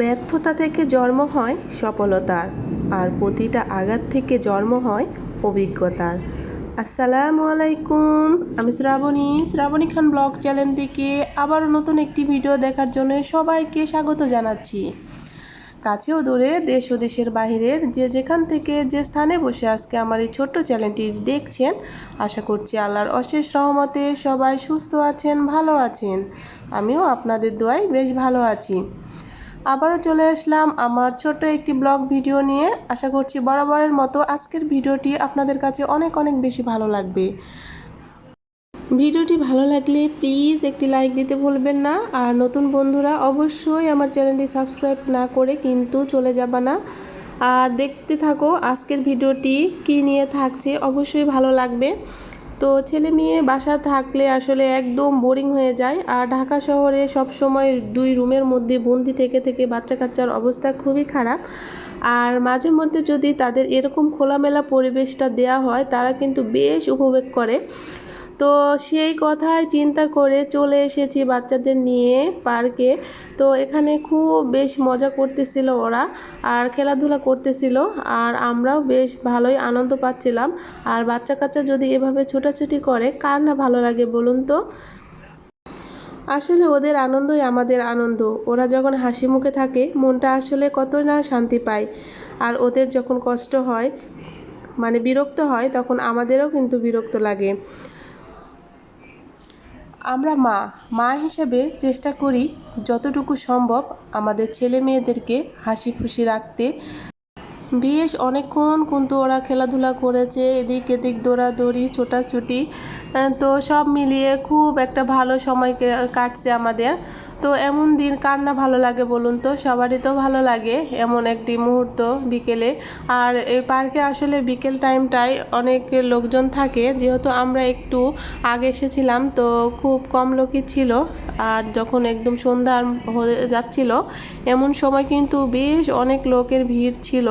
ব্যর্থতা থেকে জন্ম হয় সফলতার, আর প্রতিটা আঘাত থেকে জন্ম হয় অভিজ্ঞতার। আসসালামু আলাইকুম, আমি শ্রাবণী। শ্রাবণী খান ব্লগ চ্যানেল থেকে আবারও নতুন একটি ভিডিও দেখার জন্য সবাইকে স্বাগত জানাচ্ছি। কাছেও দূরে, দেশ ও দেশের বাহিরের যে যেখান থেকে যে স্থানে বসে আজকে আমার এই ছোট্ট চ্যানেলটি দেখছেন, আশা করছি আল্লাহর অশেষ রহমতে সবাই সুস্থ আছেন, ভালো আছেন। আমিও আপনাদের দোয়ায় বেশ ভালো আছি। আবারও চলে আসলাম আমার ছোট্ট একটি ব্লগ ভিডিও নিয়ে। আশা করছি বরাবরের মতো আজকের ভিডিওটি আপনাদের কাছে অনেক অনেক বেশি ভালো লাগবে। ভিডিওটি ভালো লাগলে প্লিজ একটি লাইক দিতে ভুলবেন না। আর নতুন বন্ধুরা অবশ্যই আমার চ্যানেলটি সাবস্ক্রাইব না করে কিন্তু চলে যাবা না। আর দেখতে থাকো আজকের ভিডিওটি কি নিয়ে থাকছে, অবশ্যই ভালো লাগবে। তো ছেলে মেয়ে বাসা থাকলে আসলে একদম বোরিং হয়ে যায়। আর ঢাকা শহরে সব সময় দুই রুমের মধ্যে বন্দি থেকে থেকে বাচ্চা কাচ্চার অবস্থা খুবই খারাপ। আর মাঝে মধ্যে যদি তাদের এরকম খোলামেলা পরিবেশটা দেয়া হয়, তারা কিন্তু বেশ উপভোগ করে। তো সেই কথাই চিন্তা করে চলে এসেছি বাচ্চাদের নিয়ে পার্কে। তো এখানে খুব বেশ মজা করতেছিল ওরা আর খেলাধুলা করতেছিল আর আমরাও বেশ ভালোই আনন্দ পাচ্ছিলাম। আর বাচ্চা কাচ্চা যদি এভাবে ছোটাছুটি করে, কার না ভালো লাগে বলুন তো? আসলে ওদের আনন্দই আমাদের আনন্দ। ওরা যখন হাসি মুখে থাকে, মনটা আসলে কত না শান্তি পায়। আর ওদের যখন কষ্ট হয় মানে বিরক্ত হয়, তখন আমাদেরও কিন্তু বিরক্ত লাগে। আমরা মা মা হিসেবে চেষ্টা করি যতটুকু সম্ভব আমাদের ছেলে মেয়েদেরকে হাসি খুশি রাখতে। বেশ অনেকক্ষণ কিন্তু ওরা খেলাধুলা করেছে, এদিক এদিক দৌড়াদৌড়ি, ছোটাছুটি, তো সব মিলিয়ে খুব একটা ভালো সময় কাটছে আমাদের। তো এমন দিন কার না ভালো লাগে বলুন তো? সবারই তো ভালো লাগে এমন একটি মুহূর্ত বিকেলে। আর এই পার্কে আসলে বিকেল টাইমটায় অনেক লোকজন থাকে, যেহেতু আমরা একটু আগে এসেছিলাম, তো খুব কম লোকই ছিল। আর যখন একদম সন্ধ্যা হয়ে যাচ্ছিল, এমন সময় কিন্তু বেশ অনেক লোকের ভিড় ছিল।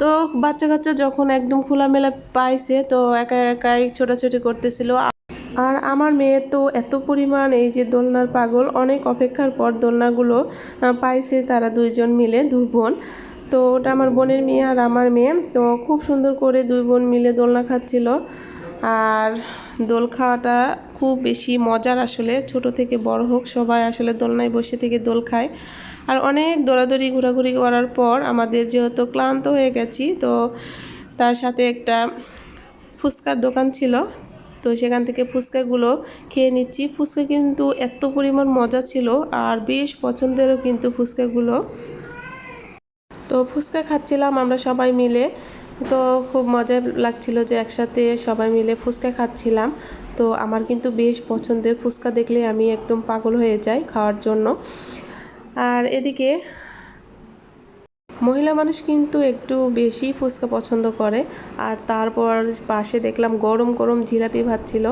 তো বাচ্চা কাচ্চা যখন একদম খোলামেলা পাইছে, তো একা একাই ছোটাছুটি করতেছিল। আর আমার মেয়ে তো এত পরিমাণ এই যে দোলনার পাগল, অনেক অপেক্ষার পর দোলনাগুলো পাইছে তারা দুইজন মিলে, দুই বোন। তো ওটা আমার বোনের মেয়ে আর আমার মেয়ে। তো খুব সুন্দর করে দুই বোন মিলে দোলনা খাচ্ছিল। আর দোল খাওয়াটা খুব বেশি মজার আসলে, ছোট থেকে বড় হোক, সবাই আসলে দোলনায় বসে থেকে দোল খায়। আর অনেক দৌড়াদৌড়ি, ঘোরাঘুরি করার পর আমাদের যেহেতু ক্লান্ত হয়ে গেছি, তো তার সাথে একটা ফুচকার দোকান ছিল। তো সেখান থেকে ফুচকাগুলো খেয়ে নিচ্ছি। ফুচকা কিন্তু এত পরিমাণ মজা ছিল আর বেশ পছন্দেরও কিন্তু ফুচকাগুলো। তো ফুচকা খাচ্ছিলাম আমরা সবাই মিলে। তো খুব মজা লাগছিল যে একসাথে সবাই মিলে ফুচকা খাচ্ছিলাম। তো আমার কিন্তু বেশ পছন্দের ফুচকা দেখলে আমি একদম পাগল হয়ে যাই খাওয়ার জন্য। আর এদিকে মহিলা মানুষ কিন্তু একটু বেশি ফুচকা পছন্দ করে। আর তারপর পাশে দেখলাম গরম গরম জিলাপি ভাত ছিল।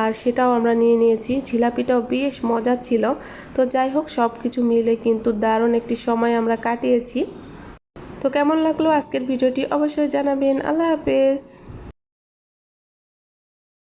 আর সেটাও আমরা নিয়ে নিয়েছি। জিলাপিটাও বেশ মজার ছিল। তো যাই হোক সব কিছু মিলে কিন্তু দারুণ একটি সময় আমরা কাটিয়েছি। তো কেমন লাগল আজকের ভিডিওটি অবশ্যই জানাবেন। আল্লাহ হাফেজ।